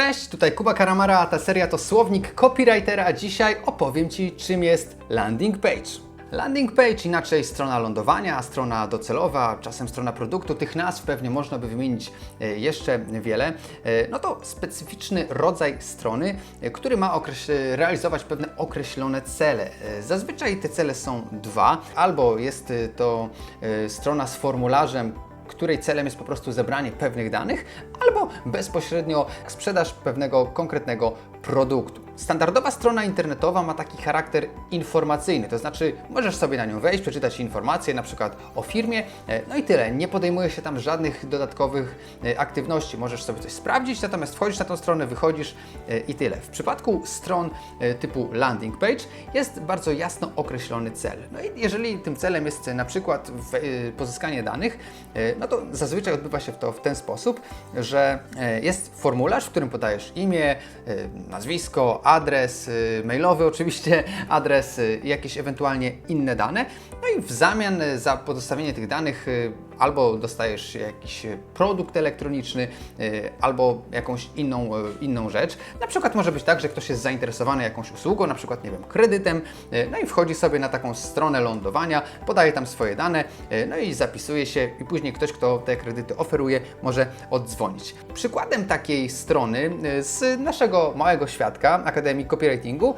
Cześć, tutaj Kuba Karamara, a ta seria to słownik copywritera, a dzisiaj opowiem Ci, czym jest landing page. Landing page, inaczej strona lądowania, strona docelowa, czasem strona produktu, tych nazw pewnie można by wymienić e, jeszcze wiele. E, No to specyficzny rodzaj strony, e, który ma realizować pewne określone cele. Zazwyczaj te cele są dwa, albo jest to strona z formularzem, której celem jest po prostu zebranie pewnych danych, albo bezpośrednio sprzedaż pewnego konkretnego produktu. Standardowa strona internetowa ma taki charakter informacyjny, to znaczy możesz sobie na nią wejść, przeczytać informacje na przykład o firmie, e, no i tyle. Nie podejmuje się tam żadnych dodatkowych e, aktywności. Możesz sobie coś sprawdzić, natomiast wchodzisz na tą stronę, wychodzisz e, i tyle. W przypadku stron typu landing page jest bardzo jasno określony cel. No i jeżeli tym celem jest na przykład pozyskanie danych, no to zazwyczaj odbywa się to w ten sposób, że jest formularz, w którym podajesz imię, nazwisko, adres e, mailowy oczywiście, adres i jakieś ewentualnie inne dane. No i w zamian za pozostawienie tych danych e, albo dostajesz jakiś e, produkt elektroniczny, e, albo jakąś inną, e, inną rzecz. Na przykład może być tak, że ktoś jest zainteresowany jakąś usługą, na przykład, nie wiem, kredytem, no i wchodzi sobie na taką stronę lądowania, podaje tam swoje dane, no i zapisuje się i później ktoś, kto te kredyty oferuje, może oddzwonić. Przykładem takiej strony z naszego małego świadka Akademii Copywritingu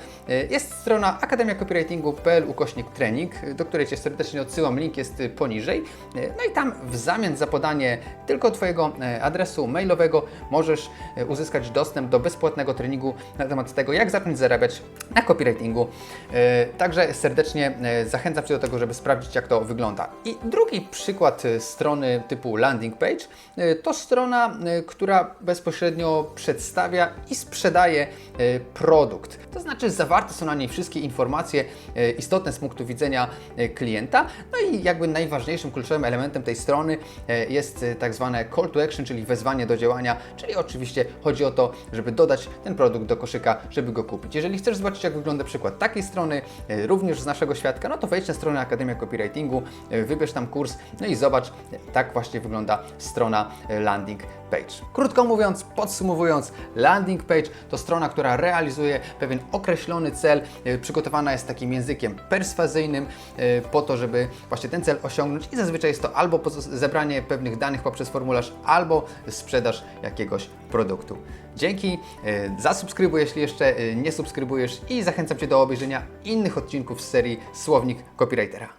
jest strona akademiacopywritingu.pl ukośnik trening, do której Cię serdecznie odsyłam, link jest poniżej. No i tam w zamian za podanie tylko Twojego e, adresu mailowego możesz e, uzyskać dostęp do bezpłatnego treningu na temat tego, jak zacząć zarabiać na copywritingu. E, Także serdecznie zachęcam Cię do tego, żeby sprawdzić, jak to wygląda. I drugi przykład strony typu landing page to strona, która bezpośrednio przedstawia i sprzedaje produkt. To znaczy zawarte są na niej wszystkie informacje istotne z punktu widzenia klienta. No i jakby najważniejszym kluczowym elementem tej strony e, jest e, tak zwane call to action, czyli wezwanie do działania, czyli oczywiście chodzi o to, żeby dodać ten produkt do koszyka, żeby go kupić. Jeżeli chcesz zobaczyć, jak wygląda przykład takiej strony, e, również z naszego świadka, no to wejdź na stronę Akademia Copywritingu, wybierz tam kurs, no i zobacz, tak właśnie wygląda strona landing page. Krótko mówiąc, podsumowując, landing page to strona, która realizuje pewien określony cel, przygotowana jest takim językiem perswazyjnym po to, żeby właśnie ten cel osiągnąć i zazwyczaj jest to albo zebranie pewnych danych poprzez formularz, albo sprzedaż jakiegoś produktu. Dzięki, e, zasubskrybuj, jeśli jeszcze e, nie subskrybujesz i zachęcam Cię do obejrzenia innych odcinków z serii Słownik Copywritera.